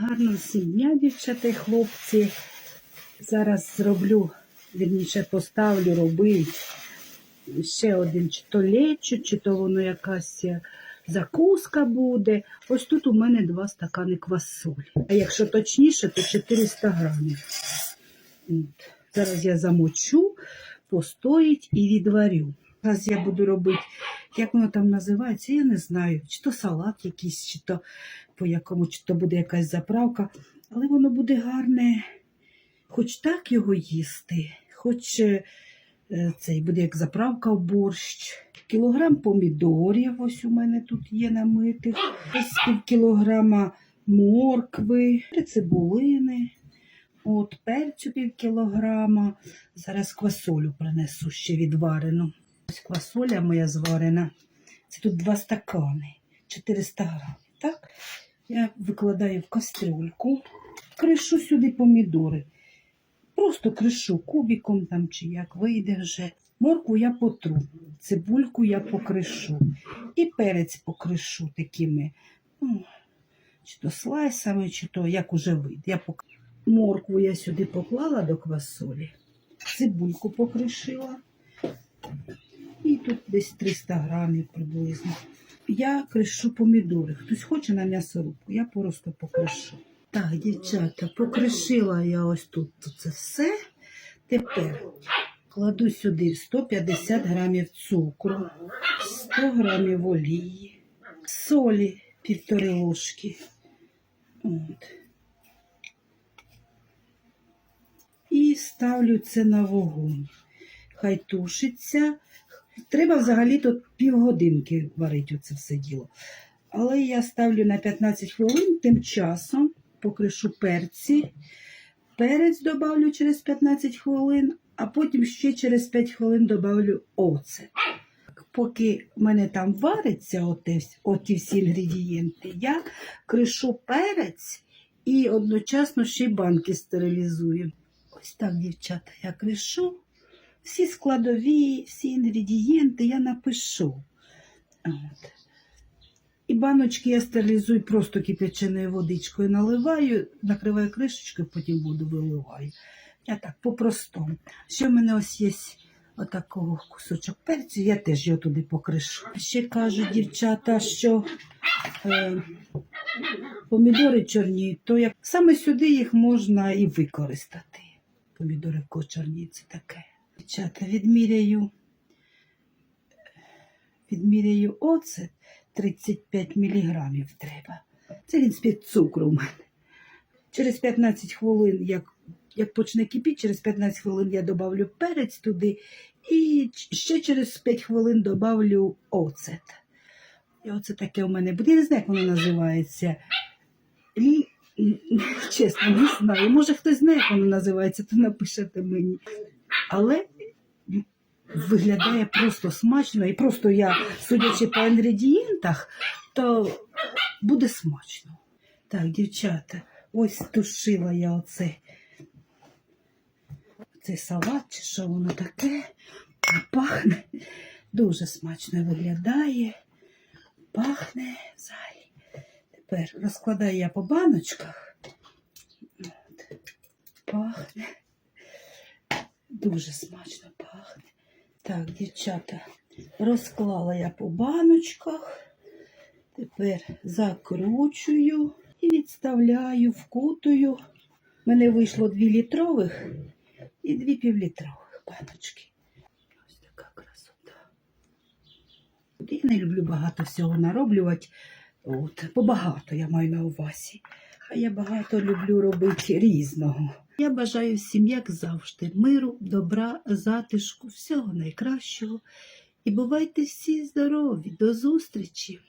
Гарно всім дня, дівчата і хлопці. Зараз зроблю, вірніше поставлю робити ще один чи то лечо, чи то воно якась е, закуска буде. Ось тут у мене два стакани квасолі. А якщо точніше, то 400 грамів. Зараз я замочу, постоїть і відварю. Зараз я буду робити, як воно там називається, я не знаю, чи то салат якийсь, чи то по якому, чи то буде якась заправка, але воно буде гарне, хоч так його їсти, хоч е, е, цей буде як заправка в борщ. Кілограм помідорів, ось у мене тут є намитих, ось пів кілограма моркви, цибулини. От перцю пів кілограма. Зараз квасолю принесу ще відварену. Ось квасоля моя зварена. Це тут два стакани, 400 грамів. Так? Я викладаю в кастрюльку, кришу сюди помідори. Просто кришу кубиком там чи як вийде вже. Морку я потру, цибульку я покришу. І перець покришу такими, ну, чи то слайсами, чи то як уже вийде. Я пок... Моркву я сюди поклала до квасолі, цибульку покришила. І тут десь 300 грамів приблизно. Я кришу помідори. Хтось хоче на м'ясорубку, я просто покришу. Так, дівчата, покришила я ось тут це все. Тепер кладу сюди 150 грамів цукру, 100 грамів олії, солі півтори ложки. От. І ставлю це на вогонь. Хай тушиться. Треба взагалі тут півгодинки варити це все діло. Але я ставлю на 15 хвилин, тим часом покришу перці. Перець добавлю через 15 хвилин, а потім ще через 5 хвилин добавлю оцет. Поки в мене там вариться оте, оті всі інгредієнти, я кришу перець і одночасно ще й банки стерилізую. Ось так, дівчата, я кришу. Всі складові, всі інгредієнти я напишу. От. І баночки я стерилізую просто кип'яченою водичкою наливаю, накриваю кришечкою, потім воду виливаю. Я так по-простому. Ще в мене ось є отакого кусочок перцю, я теж його туди покришу. Ще кажуть дівчата, що е, помідори чорні, то як саме сюди їх можна і використати. Помідори кочорні, це таке. Дівчата, відміряю, відміряю оцет 35 міліграмів треба. Це він з-під цукру у мене. Через 15 хвилин, як, як почне кипіти, через 15 хвилин я добавлю перець туди і ще через 5 хвилин добавлю оцет. І оце таке у мене буде. Я не знаю, як воно називається. Лі... Чесно, не знаю. Може хтось знає, як воно називається, то напишете мені. Але виглядає просто смачно. І просто я, судячи по інгредієнтах, то буде смачно. Так, дівчата, ось тушила я оце. Цей салат, чи що воно таке, пахне. Дуже смачно виглядає, пахне взагалі. Тепер розкладаю я по баночках. От. Пахне. Дуже смачно пахне. Так, дівчата, розклала я по баночках. Тепер закручую і відставляю, вкутую. У мене вийшло 2 літрових і 2 півлітрових баночки. Ось така красота. Я не люблю багато всього нароблювати. От, побагато я маю на увазі. А я багато люблю робити різного. Я бажаю всім, як завжди, миру, добра, затишку, всього найкращого. І бувайте всі здорові. До зустрічі!